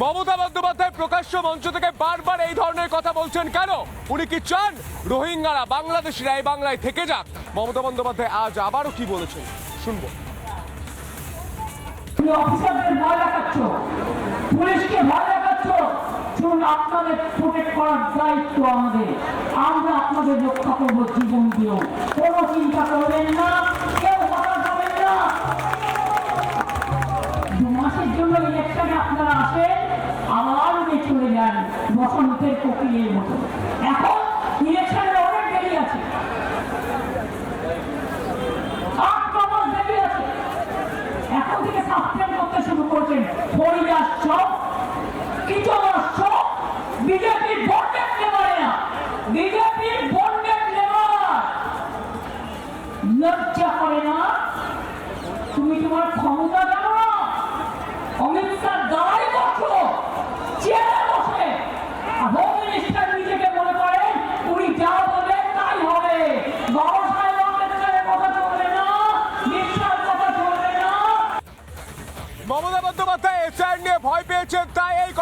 মমতা বন্দ্যোপাধ্যায় প্রকাশ্য মঞ্চ থেকে বারবার এই ধরনের কথা বলছেন কেন? উনি কি চান? রোহিঙ্গারা, বাংলাদেশিরা এই বাংলায় থেকে যাক। মমতা বন্দ্যোপাধ্যায় আজ আবারও কি বলেছেন? শুনব। আপনাদের আমাদের। আপনাদের রক্ষা করব জীবন দিয়েও। কোনো চিন্তা করবেন না। মতো এখন ইলেকশনের অনেক দেরি আছে। এখন থেকে সাসপেন্ড করতে শুরু করছেন। বিজেপির বিজেপির লজ্জা করে না? তুমি তোমার ক্ষমতা জানো না? অমিত শাহ দাঁড়াই করছ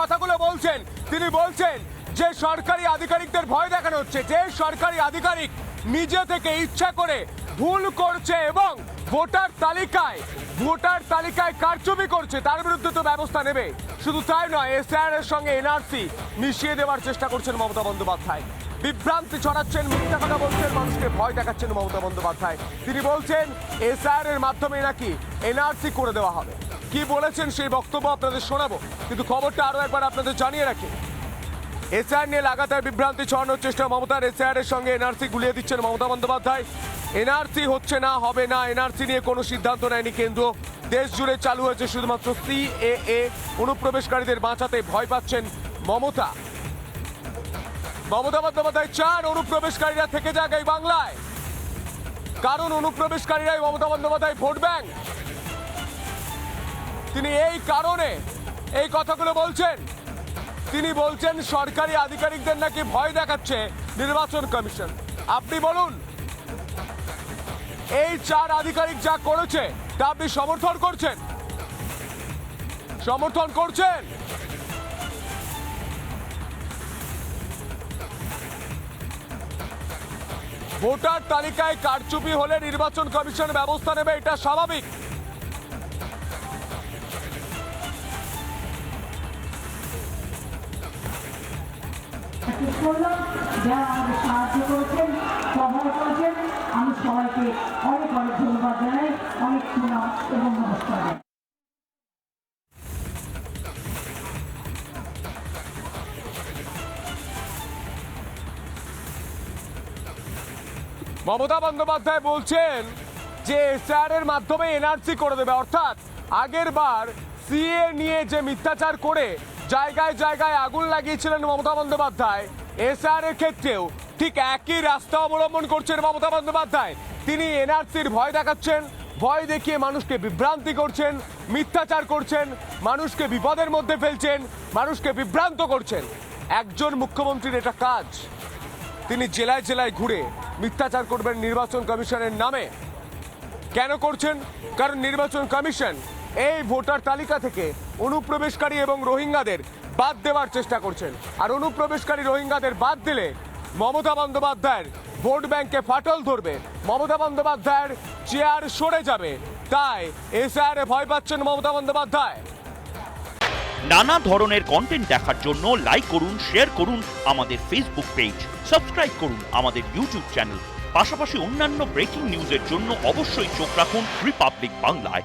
কথাগুলো বলছেন, তিনি বলছেন যে সরকারি আধিকারিকদের ভয় দেখানো হচ্ছে, যে সরকারি আধিকারিক নিজে থেকে ইচ্ছা করে ভুল করছে এবং ভোটার তালিকায় ভোটার তালিকায় কারচুপি করছে, তার বিরুদ্ধে তো ব্যবস্থা নেবে। শুধু তাই নয় এসআইআর এর সঙ্গে এনআরসি মিশিয়ে দেওয়ার চেষ্টা করছেন মমতা বন্দ্যোপাধ্যায়। বিভ্রান্তি ছড়াচ্ছেন, মিথ্যা কথা বলছেন, মানুষকে ভয় দেখাচ্ছেন মমতা বন্দ্যোপাধ্যায়। তিনি বলছেন এসআইআর এর মাধ্যমে নাকি এনআরসি করে দেওয়া হবে। কি বলেছেন সেই বক্তব্য আপনাদের শোনাবো? কিন্তু খবরটা আরও একবার আপনাদের জানিয়ে রাখি। এসআর নিয়ে লাগাতার বিভ্রান্তি ছড়ানোর চেষ্টা মমতার। এসআর এর সঙ্গে এনআরসি গুলিয়ে দিচ্ছেন মমতা বন্দ্যোপাধ্যায়। এনআরসি হচ্ছে না, হবে না, এনআরসি নিয়ে কোনো সিদ্ধান্ত নেয়নি কেন্দ্র। দেশ জুড়ে চালু হয়েছে শুধুমাত্র সিএএ। অনুপ্রবেশকারীদের বাঁচাতে ভয় পাচ্ছেন মমতা। মমতা বন্দ্যোপাধ্যায় চান অনুপ্রবেশকারীরা থেকে যাক এই বাংলায়। কারণ অনুপ্রবেশকারীরাই মমতা বন্দ্যোপাধ্যায় ভোট ব্যাংক। তিনি এই কারণে এই কথাগুলো বলছেন। তিনি বলছেন, সরকারি আধিকারিকদের নাকি ভয় দেখাচ্ছে নির্বাচন কমিশন। আপনি বলুন, এই চার আধিকারিক যা করেছে, তা আপনি সমর্থন করছেন? সমর্থন করছেন? ভোটার তালিকায় কারচুপি হলে নির্বাচন কমিশন ব্যবস্থা নেবে, এটা স্বাভাবিক। শেষ করলাম যারা আমাদের সাহায্য করেছেন সহায় করেছেন, আমি সবাইকে অনেক অনেক ধন্যবাদ জানাই, অনেক সুনাম এবং নমস্কার মমতা বন্দ্যোপাধ্যায় বলছেন যে এসআর এর মাধ্যমে এনআরসি করে দেবে, অর্থাৎ আগের বার সিএ নিয়ে যে মিথ্যাচার করে জায়গায় জায়গায় আগুন লাগিয়েছিলেন মমতা বন্দ্যোপাধ্যায়। এসআর এর ক্ষেত্রেও ঠিক একই রাস্তা অবলম্বন করছেন মমতা বন্দ্যোপাধ্যায়। তিনি এনআরসির ভয় দেখাচ্ছেন, ভয় দেখিয়ে মানুষকে বিভ্রান্তি করছেন, মিথ্যাচার করছেন, মানুষকে বিপদের মধ্যে ফেলছেন, মানুষকে বিভ্রান্ত করছেন। একজন মুখ্যমন্ত্রীর এটা কাজ। তিনি জেলায় জেলায় ঘুরে মিথ্যাচার করবেন নির্বাচন কমিশনের নামে। কেন করছেন? কারণ নির্বাচন কমিশন এই ভোটার তালিকা থেকে অনুপ্রবেশকারী এবং রোহিঙ্গাদের বাদ দেওয়ার চেষ্টা করছেন। আর অনুপ্রবেশকারী রোহিঙ্গাদের বাদ দিলে মমতা বন্দ্যোপাধ্যায়ের ভোট ব্যাংকে ফাটল ধরবে। মমতা বন্দ্যোপাধ্যায়ের চেয়ার সরে যাবে। তাই এসআর ভয় পাচ্ছেন মমতা বন্দ্যোপাধ্যায়। নানা ধরনের কন্টেন্ট দেখার জন্য লাইক করুন শেয়ার করুন আমাদের ফেসবুক পেজ সাবস্ক্রাইব করুন আমাদের ইউটিউব চ্যানেল পাশাপাশি অন্যান্য ব্রেকিং নিউজের জন্য অবশ্যই চোখ রাখুন রিপাবলিক বাংলায়